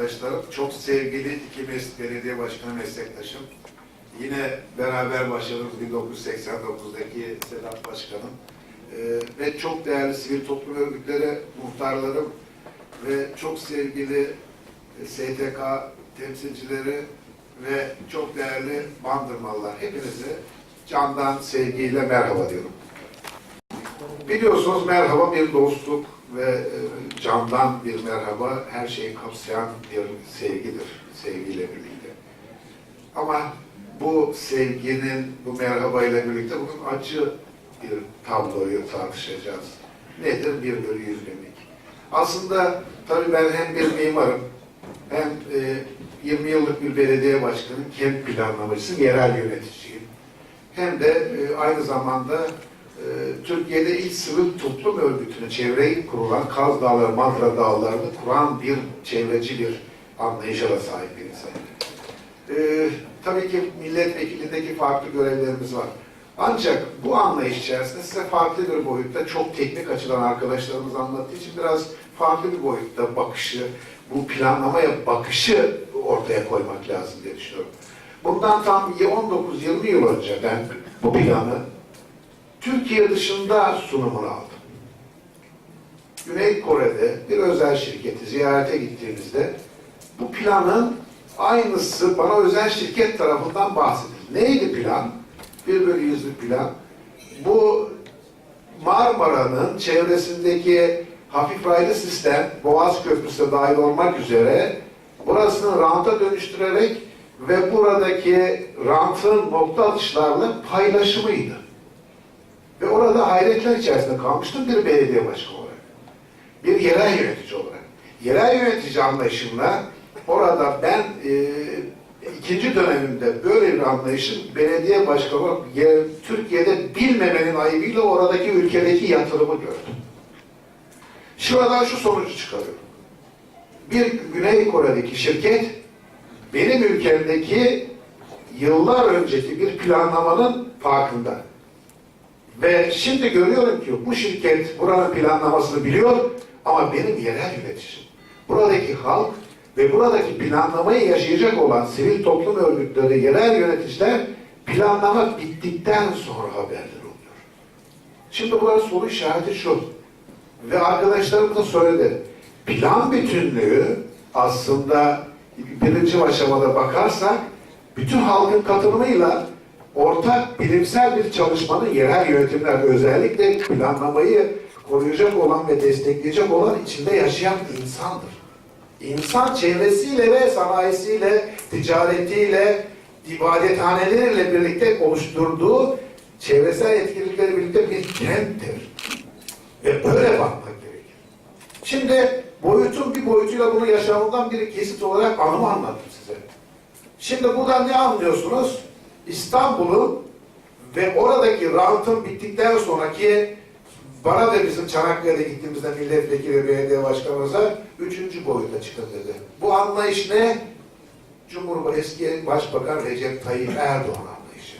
arkadaşlarım, çok sevgili iki mes belediye başkanı meslektaşım. Yine beraber başladığımız 1989'daki Sedat Başkanım Ee, ve çok değerli sivil toplum örgütleri, muhtarlarım ve çok sevgili e, STK temsilcileri ve çok değerli bandırmalılar. Hepinize candan sevgiyle merhaba diyorum. Biliyorsunuz merhaba bir dostluk ve e, candan bir merhaba her şeyi kapsayan bir sevgidir, sevgiyle birlikte. Ama bu sevginin, bu merhaba ile birlikte bugün acı bir tabloyu tartışacağız. Nedir? Bir bölü yüz binlik. Aslında tabii ben hem bir mimarım, hem e, 20 yıllık bir belediye başkanı, kent planlamacısı, yerel yöneticiyim. Hem de e, aynı zamanda e, Türkiye'de ilk sivil toplum örgütünü, çevreyi kurulan Kaz Dağları, Mantra Dağları'nı kuran bir çevreci bir anlayışa da sahip bir insan. E, tabii ki milletvekilindeki farklı görevlerimiz var. Ancak bu anlayış içerisinde size farklı bir boyutta, çok teknik açıdan arkadaşlarımız anlattığı için biraz farklı bir boyutta bakışı, bu planlamaya bakışı ortaya koymak lazım diye düşünüyorum. Bundan tam 19-20 yıl önce ben bu planı Türkiye dışında sunumunu aldım. Güney Kore'de bir özel şirketi ziyarete gittiğimizde bu planın aynısı bana özel şirket tarafından bahsedildi. Neydi plan? Bir bölü yüzlük plan. Bu Marmara'nın çevresindeki hafif raylı sistem, Boğaz Köprüsü dahil olmak üzere burasını ranta dönüştürerek ve buradaki rantın nokta atışlarla paylaşımıydı. Ve orada hayretler içerisinde kalmıştım bir belediye başkanı olarak. Bir yerel yönetici olarak. Yerel yönetici anlayışımla orada ben e, ikinci dönemimde böyle bir anlayışın belediye başkanı olarak ye- Türkiye'de bilmemenin ayıbıyla oradaki ülkedeki yatırımı gördüm. Şuradan şu sonucu çıkarıyorum. Bir Güney Kore'deki şirket benim ülkemdeki yıllar önceki bir planlamanın farkında. Ve şimdi görüyorum ki bu şirket buranın planlamasını biliyor ama benim yerel yöneticim. Buradaki halk ve buradaki planlamayı yaşayacak olan sivil toplum örgütleri, yerel yöneticiler planlama bittikten sonra haberler oluyor. Şimdi buranın soru işareti şu. Ve arkadaşlarım da söyledi. Plan bütünlüğü aslında birinci aşamada bakarsak bütün halkın katılımıyla ortak bilimsel bir çalışmanın yerel yönetimler özellikle planlamayı koruyacak olan ve destekleyecek olan içinde yaşayan insandır. İnsan çevresiyle ve sanayisiyle, ticaretiyle, ibadethaneleriyle birlikte oluşturduğu çevresel etkinlikleri birlikte bir kenttir. Ve böyle bakmak gerekir. Şimdi boyutun bir boyutuyla bunu yaşamından bir kesit olarak anımı anlattım size. Şimdi buradan ne anlıyorsunuz? İstanbul'un ve oradaki rantın bittikten sonraki bana da bizim Çanakkale'de gittiğimizde milletvekili ve belediye başkanımıza üçüncü boyuta çıkın dedi. Bu anlayış ne? Cumhurbaşkanı eski Başbakan Recep Tayyip Erdoğan anlayışı.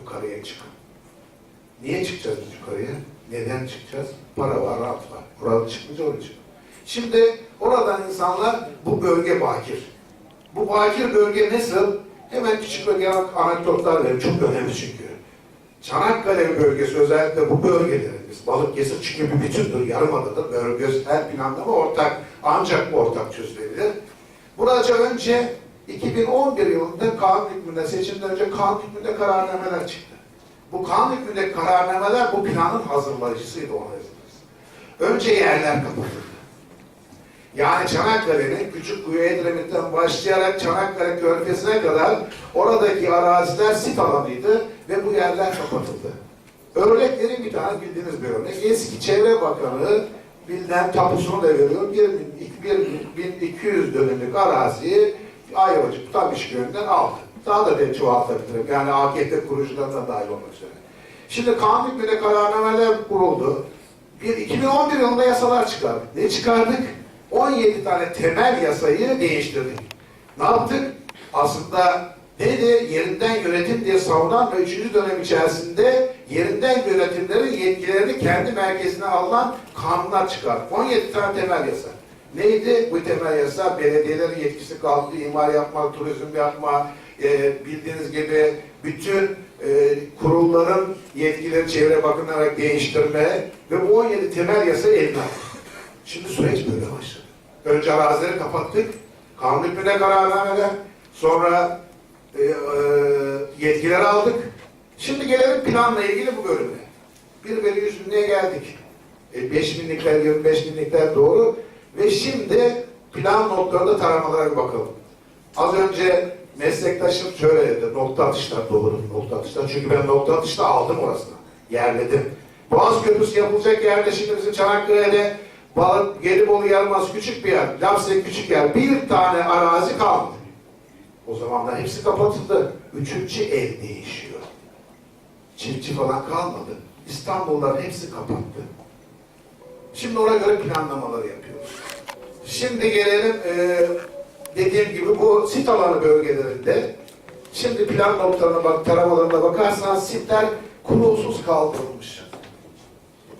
Yukarıya çıkın. Niye çıkacağız biz yukarıya? Neden çıkacağız? Para var, rant var. Burada çıkınca oraya çıkın. Şimdi oradan insanlar bu bölge bakir. Bu bakir bölge nasıl? Hemen küçük bir anekdotlar verin. Çok önemli çünkü. Çanakkale bölgesi özellikle bu bölgelerimiz, Balıkesir çünkü bir bütündür, yarımada'dır, bölgesel planlama ortak, ancak bu ortak çözülebilir. Buraca önce 2011 yılında kanun hükmünde, seçimden önce kanun hükmünde kararnameler çıktı. Bu kanun hükmünde kararnameler bu planın hazırlayıcısıydı ona. Önce yerler kapatıldı. Yani Çanakkale'nin küçük kuyu Edremit'ten başlayarak Çanakkale Körfezi'ne kadar oradaki araziler sit alanıydı ve bu yerler kapatıldı. Örneklerin bir tane bildiğiniz bir örnek. Eski Çevre Bakanı bilinen tapusunu da veriyor. 1200 dönümlük araziyi Ayvacık Tabiş köyünden aldı. Daha da ben çoğaltabilirim. Yani AKP kurucularına dahil olmak üzere. Şimdi kanun hükmünde kararnameler kuruldu. Bir 2011 yılında yasalar çıkardık. Ne çıkardık? 17 tane temel yasayı değiştirdik. Ne yaptık? Aslında neydi? Yerinden yönetim diye savunan ve 3. dönem içerisinde yerinden yönetimlerin yetkilerini kendi merkezine alınan kanunlar çıkardık. 17 tane temel yasa. Neydi? Bu temel yasa belediyelerin yetkisi kalktı, imar yapma, turizm yapma, e, bildiğiniz gibi bütün e, kurulların yetkileri çevre bakınarak değiştirme ve bu 17 temel yasa eline. Şimdi süreç böyle başladı. Önce arazileri kapattık, kanun hükmüne kararnameler, sonra e, e, yetkiler aldık. Şimdi gelelim planla ilgili bu bölüme. Bir bölü yüz binliğe geldik. E, 5 binlikler, 25 binlikler doğru. Ve şimdi plan notlarında taramalara bir bakalım. Az önce meslektaşım söyledi, nokta atışlar doğru, nokta atışlar. Çünkü ben nokta atışta aldım orasını, yerledim. Boğaz Köprüsü yapılacak yerde şimdi bizim Çanakkale'de Gelibolu Yarmaz küçük bir yer, Lapse küçük yer, bir tane arazi kalmadı. O zamanlar hepsi kapatıldı. Üçüncü el değişiyor. Çiftçi falan kalmadı. İstanbul'ların hepsi kapattı. Şimdi ona göre planlamaları yapıyoruz. Şimdi gelelim e, dediğim gibi bu sit alanı bölgelerinde şimdi plan notlarına bak, taramalarına bakarsanız sitler kurulsuz kaldırılmış.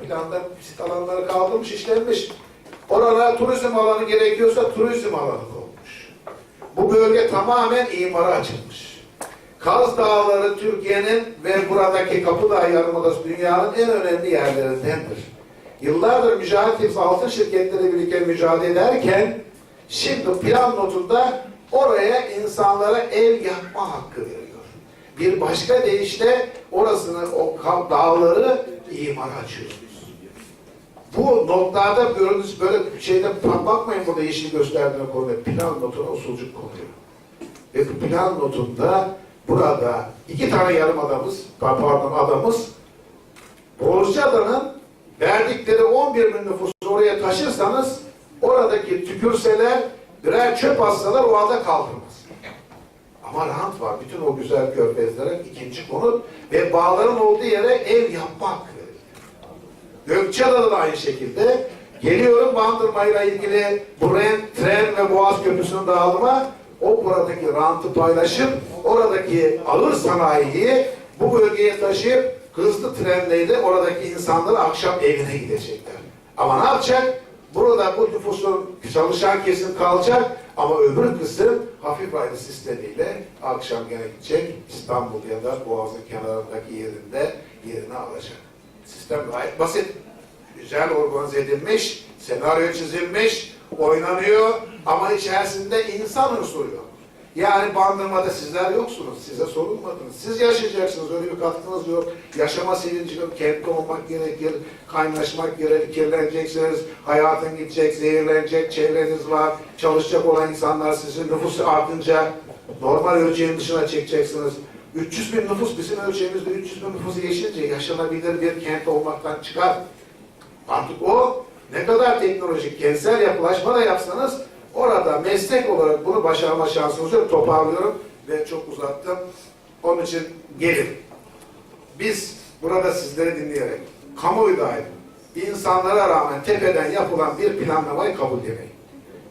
Planda sit alanları kaldırılmış, işlenmiş. Orada turizm alanı gerekiyorsa turizm alanı olmuş. Bu bölge tamamen imara açılmış. Kaz Dağları Türkiye'nin ve buradaki Kapıdağ Yarımadası dünyanın en önemli yerlerindendir. Yıllardır mücadele altın şirketleri birlikte mücadele ederken şimdi plan notunda oraya insanlara ev yapma hakkı veriyor. Bir başka deyişle orasını, o dağları imara açıyoruz. Bu notlarda gördüğünüz böyle şeyde bakmayın burada yeşil gösterdiğine konuya plan notuna usulcuk konuyor. Ve bu plan notunda burada iki tane yarım adamız, pardon adamız Bozcaada'nın verdikleri 11 bin nüfusu oraya taşırsanız oradaki tükürseler birer çöp atsalar o anda kaldırmaz. Ama rant var. Bütün o güzel körfezlere ikinci konut ve bağların olduğu yere ev yapma hakkı verildi. Gökçeada'da da aynı şekilde. Geliyorum Bandırma'yla ilgili bu ren, tren ve Boğaz Köprüsü'nün dağılıma o buradaki rantı paylaşıp oradaki ağır sanayiyi bu bölgeye taşıyıp hızlı trenleyle oradaki insanlar akşam evine gidecekler. Ama ne yapacak? Burada bu nüfusun çalışan kesim kalacak ama öbür kısım hafif raylı sistemiyle akşam gene gidecek İstanbul ya da Boğaz'ın kenarındaki yerinde yerini alacak. Sistem gayet basit. Güzel organize edilmiş, senaryo çizilmiş, oynanıyor ama içerisinde insan unsuru yok. Yani bandırmada sizler yoksunuz, size sorulmadınız. Siz yaşayacaksınız, öyle bir katkınız yok. Yaşama sevinci yok, kentte olmak gerekir, kaynaşmak gerekir, kirleneceksiniz, hayatın gidecek, zehirlenecek, çevreniz var, çalışacak olan insanlar sizin nüfusu artınca normal ölçeğin dışına çekeceksiniz. 300 bin nüfus bizim ölçeğimizde 300 bin nüfusu geçince yaşanabilir bir kent olmaktan çıkar. Artık o ne kadar teknolojik, kentsel yapılaşma da yapsanız orada meslek olarak bunu başarma şansınız yok. Toparlıyorum ve çok uzattım. Onun için gelin. Biz burada sizleri dinleyerek kamuoyu dahil insanlara rağmen tepeden yapılan bir planlamayı kabul edemeyin.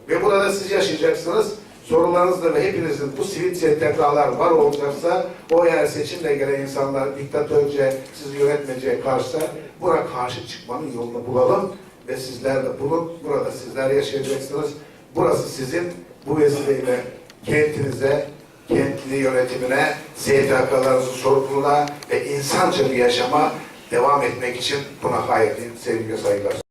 Ve burada siz yaşayacaksınız. Sorularınızda ve hepinizin bu sivil STK'lar var olacaksa o eğer seçimle gelen insanlar diktatörce, sizi yönetmeyeceğe karşı buna karşı çıkmanın yolunu bulalım ve sizler de bulun. Burada sizler yaşayacaksınız. Burası sizin bu vesileyle kentinize, kentli yönetimine, STK'larınızın sorumluluğuna ve insanca bir yaşama devam etmek için buna hayırlı sevgi ve saygılar.